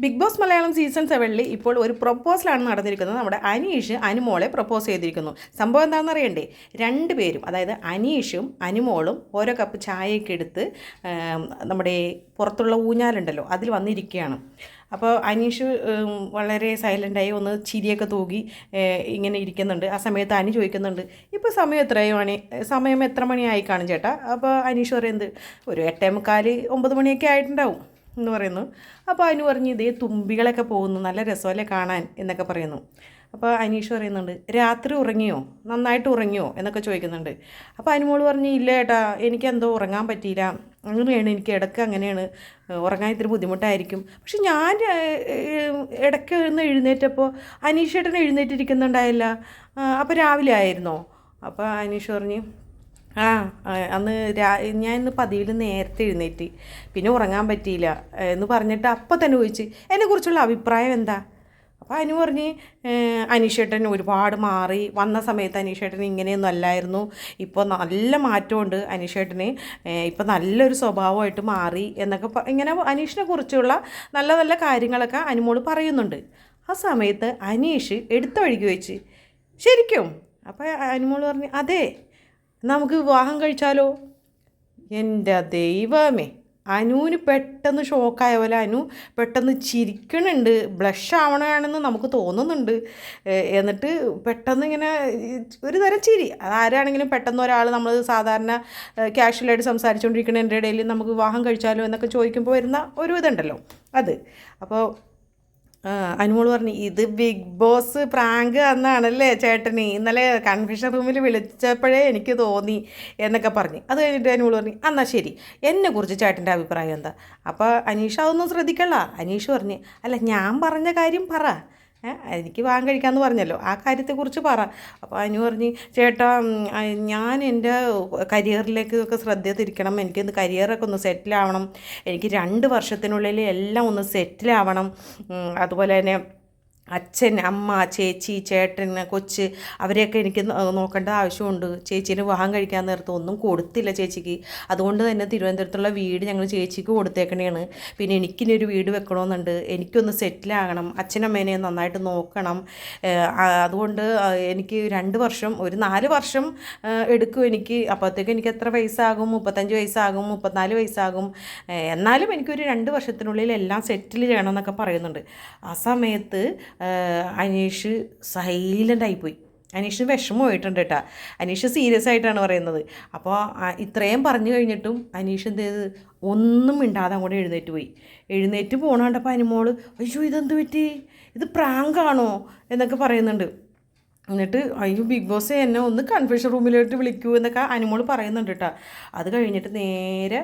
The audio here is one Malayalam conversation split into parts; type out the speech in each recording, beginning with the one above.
ബിഗ് ബോസ് മലയാളം സീസൺ സെവനിൽ ഇപ്പോൾ ഒരു പ്രൊപ്പോസലാണ് നടന്നിരിക്കുന്നത്. നമ്മുടെ അനീഷ് അനുമോളെ പ്രപ്പോസ് ചെയ്തിരിക്കുന്നു. സംഭവം എന്താണെന്ന് അറിയണ്ടേ? രണ്ട് പേരും അതായത് അനീഷും അനുമോളും ഓരോ കപ്പ് ചായയൊക്കെ എടുത്ത് നമ്മുടെ പുറത്തുള്ള ഊഞ്ഞാലുണ്ടല്ലോ അതിൽ വന്നിരിക്കുകയാണ്. അപ്പോൾ അനീഷ് വളരെ സൈലന്റായി ഒന്ന് ചിരിയൊക്കെ തൂകി ഇങ്ങനെ ഇരിക്കുന്നുണ്ട്. ആ സമയത്ത് അനി ചോദിക്കുന്നുണ്ട് ഇപ്പോൾ സമയം എത്രയോ മണി? സമയം എത്ര മണിയായി കാണും ചേട്ടാ? അപ്പോൾ അനീഷ് പറയുന്നത് ഒരു എട്ടേ മുക്കാൽ ഒമ്പത് മണിയൊക്കെ ആയിട്ടുണ്ടാവും. എന്ന് പറയുന്നു. അപ്പോൾ അനു പറഞ്ഞു ഇതേ തുമ്പികളൊക്കെ പോകുന്നു. നല്ല രസമല്ലേ കാണാൻ? എന്നൊക്കെ പറയുന്നു. അപ്പോൾ അനീഷ് പറയുന്നുണ്ട് രാത്രി ഉറങ്ങിയോ? നന്നായിട്ട് ഉറങ്ങിയോ? എന്നൊക്കെ ചോദിക്കുന്നുണ്ട്. അപ്പോൾ അനുമോൾ പറഞ്ഞു ഇല്ല ഏട്ടാ എനിക്കെന്തോ ഉറങ്ങാൻ പറ്റിയില്ല. അങ്ങനെയാണ് എനിക്ക് ഇടയ്ക്ക് അങ്ങനെയാണ്. ഉറങ്ങാൻ ഇത്തിരി ബുദ്ധിമുട്ടായിരിക്കും. പക്ഷെ ഞാൻ ഇടയ്ക്ക് ഒന്ന് എഴുന്നേറ്റപ്പോൾ അനീഷ് ഏട്ടൻ എഴുന്നേറ്റിരിക്കുന്നുണ്ടായില്ല അപ്പോൾ രാവിലെ ആയിരുന്നോ? അപ്പോൾ അനീഷ് പറഞ്ഞു ആ അന്ന് രാ ഞാൻ ഇന്ന് പതിവിൽ നേരത്തെ എഴുന്നേറ്റ്. പിന്നെ ഉറങ്ങാൻ പറ്റിയില്ല. എന്ന് പറഞ്ഞിട്ട് അപ്പം തന്നെ ചോദിച്ച് എന്നെക്കുറിച്ചുള്ള അഭിപ്രായം എന്താ? അപ്പോൾ അനു പറഞ്ഞ് അനീഷേട്ടൻ ഒരുപാട് മാറി. വന്ന സമയത്ത് അനീഷേട്ടൻ ഇങ്ങനെയൊന്നും അല്ലായിരുന്നു. ഇപ്പോൾ നല്ല മാറ്റമുണ്ട് അനീഷേട്ടന്. ഇപ്പോൾ നല്ലൊരു സ്വഭാവമായിട്ട് മാറി എന്നൊക്കെ ഇങ്ങനെ അനീഷിനെ കുറിച്ചുള്ള നല്ല നല്ല കാര്യങ്ങളൊക്കെ അനുമോൾ പറയുന്നുണ്ട്. ആ സമയത്ത് അനീഷ് എടുത്ത വഴിക്ക് വെച്ച് ശരിക്കും? അപ്പോൾ അനുമോൾ പറഞ്ഞ് അതെ. നമുക്ക് വിവാഹം കഴിച്ചാലോ? എന്റെ ദൈവമേ. അനുവിന് പെട്ടെന്ന് ഷോക്കായ പോലെ അനു പെട്ടെന്ന് ചിരിക്കണുണ്ട്. ബ്ലഷ് ആവണമാണെന്ന് നമുക്ക് തോന്നുന്നുണ്ട്. എന്നിട്ട് പെട്ടെന്ന് ഇങ്ങനെ ഒരു തരം ചിരി. അതാരാണെങ്കിലും പെട്ടെന്ന് ഒരാൾ നമ്മൾ സാധാരണ ക്യാഷ്വലായിട്ട് സംസാരിച്ചുകൊണ്ടിരിക്കുന്നതിന്റെ ഇടയിൽ നമുക്ക് വിവാഹം കഴിച്ചാലോ എന്നൊക്കെ ചോദിക്കുമ്പോൾ വരുന്ന ഒരു ഇതുണ്ടല്ലോ. അത്. അപ്പോൾ അനുമോൾ പറഞ്ഞു ഇത് ബിഗ് ബോസ് പ്രാങ്ക് എന്നാണല്ലേ ചേട്ടന്. ഇന്നലെ കൺഫ്യൂഷൻ റൂമിൽ വിളിച്ചപ്പോഴേ എനിക്ക് തോന്നി എന്നൊക്കെ പറഞ്ഞ്. അത് കഴിഞ്ഞിട്ട് അനുമോൾ പറഞ്ഞു എന്നാൽ ശരി. എന്നെക്കുറിച്ച് ചേട്ടന്റെ അഭിപ്രായം എന്താ? അപ്പോൾ അനീഷ അതൊന്നും ശ്രദ്ധിക്കണ്ട. അനീഷ് പറഞ്ഞു അല്ല ഞാൻ പറഞ്ഞ കാര്യം പറ. എനിക്ക് വാങ്ങാൻ കഴിക്കാമെന്ന് പറഞ്ഞല്ലോ. ആ കാര്യത്തെക്കുറിച്ച് പറ. അപ്പോൾ അനു പറഞ്ഞ് ചേട്ടാ ഞാൻ എന്റെ കരിയറിലേക്ക് ഒക്കെ ശ്രദ്ധ തിരിക്കണം. എനിക്കൊന്ന് കരിയറൊക്കെ ഒന്ന് സെറ്റിലാവണം. എനിക്ക് രണ്ട് വർഷത്തിനുള്ളിൽ എല്ലാം ഒന്ന് സെറ്റിലാവണം. അതുപോലെ തന്നെ അച്ഛൻ അമ്മ ചേച്ചി ചേട്ടൻ കൊച്ച് അവരെയൊക്കെ എനിക്ക് നോക്കേണ്ട ആവശ്യമുണ്ട്. ചേച്ചീന് വിവാഹം കഴിക്കാൻ നേരത്ത് ഒന്നും കൊടുത്തില്ല ചേച്ചിക്ക്. അതുകൊണ്ട് തന്നെ തിരുവനന്തപുരത്തുള്ള വീട് ഞങ്ങൾ ചേച്ചിക്ക് കൊടുത്തേക്കണേണ്. പിന്നെ എനിക്കിനി ഒരു വീട് വെക്കണമെന്നുണ്ട് എനിക്കൊന്ന് സെറ്റിലാകണം അച്ഛനമ്മേനെ നന്നായിട്ട് നോക്കണം. അതുകൊണ്ട് എനിക്ക് രണ്ട് വർഷം ഒരു നാല് വർഷം എടുക്കും എനിക്ക്. അപ്പോഴത്തേക്ക് എനിക്ക് എത്ര വയസ്സാകും? മുപ്പത്തഞ്ച് വയസ്സാകും? മുപ്പത്തിനാല് വയസ്സാകും? എന്നാലും എനിക്കൊരു രണ്ട് വർഷത്തിനുള്ളിൽ എല്ലാം സെറ്റിൽ ചെയ്യണം എന്നൊക്കെ പറയുന്നുണ്ട്. ആ സമയത്ത് അനീഷ് സൈലന്റ് ആയിപ്പോയി അനീഷിന് വിഷമമായിട്ടുണ്ട് കേട്ടോ. അനീഷ് സീരിയസ് ആയിട്ടാണ് പറയുന്നത്. അപ്പോൾ ഇത്രയും പറഞ്ഞു കഴിഞ്ഞിട്ടും അനീഷ് എന്ത് ചെയ്ത്? ഒന്നും മിണ്ടാതെ അങ്ങോട്ട് എഴുന്നേറ്റ് പോയി. എഴുന്നേറ്റ് പോകണ കണ്ടപ്പോൾ അനുമോൾ അയ്യോ ഇതെന്ത് പറ്റി? ഇത് പ്രാങ്കാണോ? എന്നൊക്കെ പറയുന്നുണ്ട്. എന്നിട്ട് അയ്യോ ബിഗ് ബോസ് എന്നെ ഒന്ന് കൺഫ്യൂഷൻ റൂമിലോട്ട് വിളിക്കൂ എന്നൊക്കെ അനുമോൾ പറയുന്നുണ്ട് കേട്ടോ. അത് കഴിഞ്ഞിട്ട് നേരെ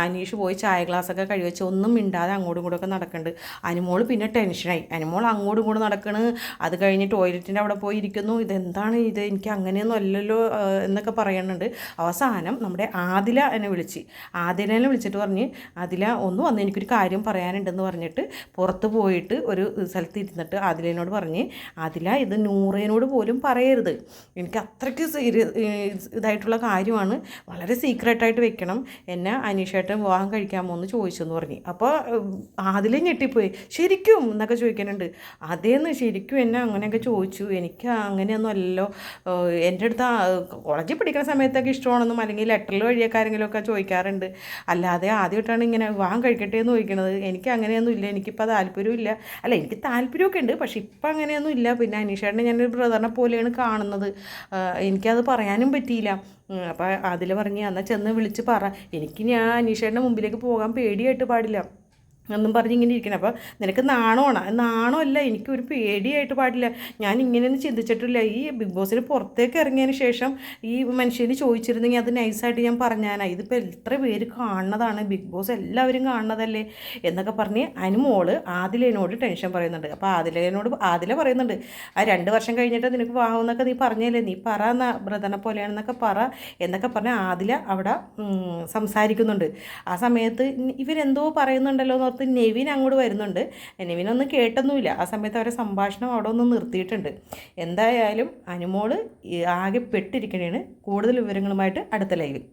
അനീഷ് പോയി ചായ ഗ്ലാസ്സൊക്കെ കഴിവച്ച് ഒന്നും മിണ്ടാതെ അങ്ങോട്ടും ഇങ്ങോട്ടും ഒക്കെ നടക്കുന്നുണ്ട്. അനുമോൾ പിന്നെ ടെൻഷനായി അനുമോൾ അങ്ങോട്ടും ഇങ്ങോട്ടും നടക്കണ്. അത് കഴിഞ്ഞ് ടോയ്ലറ്റിന്റെ അവിടെ പോയി ഇരിക്കുന്നു. ഇതെന്താണ് ഇത്? എനിക്ക് അങ്ങനെയൊന്നും അല്ലല്ലോ എന്നൊക്കെ പറയുന്നുണ്ട്. അവസാനം നമ്മുടെ ആദില എന്നെ വിളിച്ച്. ആദിലനെ വിളിച്ചിട്ട് പറഞ്ഞ് ആദില ഒന്ന് വന്ന് എനിക്കൊരു കാര്യം പറയാനുണ്ടെന്ന് പറഞ്ഞിട്ട് പുറത്ത് പോയിട്ട് ഒരു സ്ഥലത്ത് ഇരുന്നിട്ട് ആദിലേനോട് പറഞ്ഞ് ആദില ഇത് നൂറേനോട് പോലും പറയരുത്. എനിക്ക് അത്രയ്ക്ക് ഇതായിട്ടുള്ള കാര്യമാണ്. വളരെ സീക്രട്ടായിട്ട് വെക്കണം. എന്നെ അനീഷേട്ടൻ വിവാഹം കഴിക്കാമോ എന്ന് ചോദിച്ചു എന്ന് പറഞ്ഞു. അപ്പോൾ അതിലേ ഞെട്ടിപ്പോയി. ശരിക്കും എന്നൊക്കെ ചോദിക്കാനുണ്ട് അതേന്ന് ശരിക്കും എന്നെ അങ്ങനെയൊക്കെ ചോദിച്ചു. എനിക്ക് അങ്ങനെയൊന്നും അല്ലല്ലോ. എന്റെ അടുത്ത് കോളേജിൽ പഠിക്കുന്ന സമയത്തൊക്കെ ഇഷ്ടമാണെന്നും അല്ലെങ്കിൽ ലെറ്ററിൽ വഴിയൊക്കെ ആരെങ്കിലുമൊക്കെ ചോദിക്കാറുണ്ട്. അല്ലാതെ ആദ്യമായിട്ടാണ് ഇങ്ങനെ വിവാഹം കഴിക്കട്ടെ എന്ന് ചോദിക്കുന്നത് എനിക്ക് അങ്ങനെയൊന്നും ഇല്ല എനിക്കിപ്പോൾ താല്പര്യമില്ല അല്ല എനിക്ക് താല്പര്യമൊക്കെ ഉണ്ട്. പക്ഷേ ഇപ്പം അങ്ങനെയൊന്നും ഇല്ല പിന്നെ അനീഷേട്ടനെ ഞാനൊരു ബ്രദറിനെ പോലെയാണ് കാണുന്നത്. എനിക്കത് പറയാനും പറ്റിയില്ല. അപ്പോൾ അതിൽ പറഞ്ഞ് എന്നാൽ ചെന്ന് വിളിച്ച് പറ. എനിക്ക് ഞാൻ അനീഷേട്ടന്റെ മുമ്പിലേക്ക് പോകാൻ പേടിയായിട്ട് പാടില്ല. എന്നും പറഞ്ഞ് ഇങ്ങനെ ഇരിക്കണം. അപ്പോൾ നിനക്ക് നാണമാണ് നാണമല്ല എനിക്കൊരു പേടിയായിട്ട് പാടില്ല. ഞാൻ ഇങ്ങനെയൊന്നും ചിന്തിച്ചിട്ടില്ല. ഈ ബിഗ് ബോസിന് പുറത്തേക്ക് ഇറങ്ങിയതിന് ശേഷം ഈ മനുഷ്യന് ചോദിച്ചിരുന്നെങ്കിൽ അത് നൈസായിട്ട് ഞാൻ പറഞ്ഞാനാണ് ഇതിപ്പോൾ എത്ര പേര് കാണുന്നതാണ്? ബിഗ് ബോസ് എല്ലാവരും കാണുന്നതല്ലേ? എന്നൊക്കെ പറഞ്ഞ് അനുമോൾ ആദിലേനോട് ടെൻഷൻ പറയുന്നുണ്ട്. അപ്പോൾ ആദിലേനോട് ആദില പറയുന്നുണ്ട് ആ രണ്ട് വർഷം കഴിഞ്ഞിട്ട് നിനക്ക് വാങ്ങുമെന്നൊക്കെ നീ പറഞ്ഞല്ലേ? നീ പറ എന്നാ ബ്രതനെ പോലെയാണെന്നൊക്കെ പറ എന്നൊക്കെ പറഞ്ഞ് ആദില അവിടെ സംസാരിക്കുന്നുണ്ട്. ആ സമയത്ത് ഇവരെന്തോ പറയുന്നുണ്ടല്ലോ എന്ന് ഓർത്ത് നെവിൻ അങ്ങോട്ട് വരുന്നുണ്ട്. നെവിനൊന്നും കേട്ടൊന്നുമില്ല. ആ സമയത്ത് അവരെ സംഭാഷണം അവിടെ ഒന്ന് നിർത്തിയിട്ടുണ്ട്. എന്തായാലും അനുമോൾ ആകെ പെട്ടിരിക്കണേണ്. കൂടുതൽ വിവരങ്ങളുമായിട്ട് അടുത്ത ലൈവിൽ.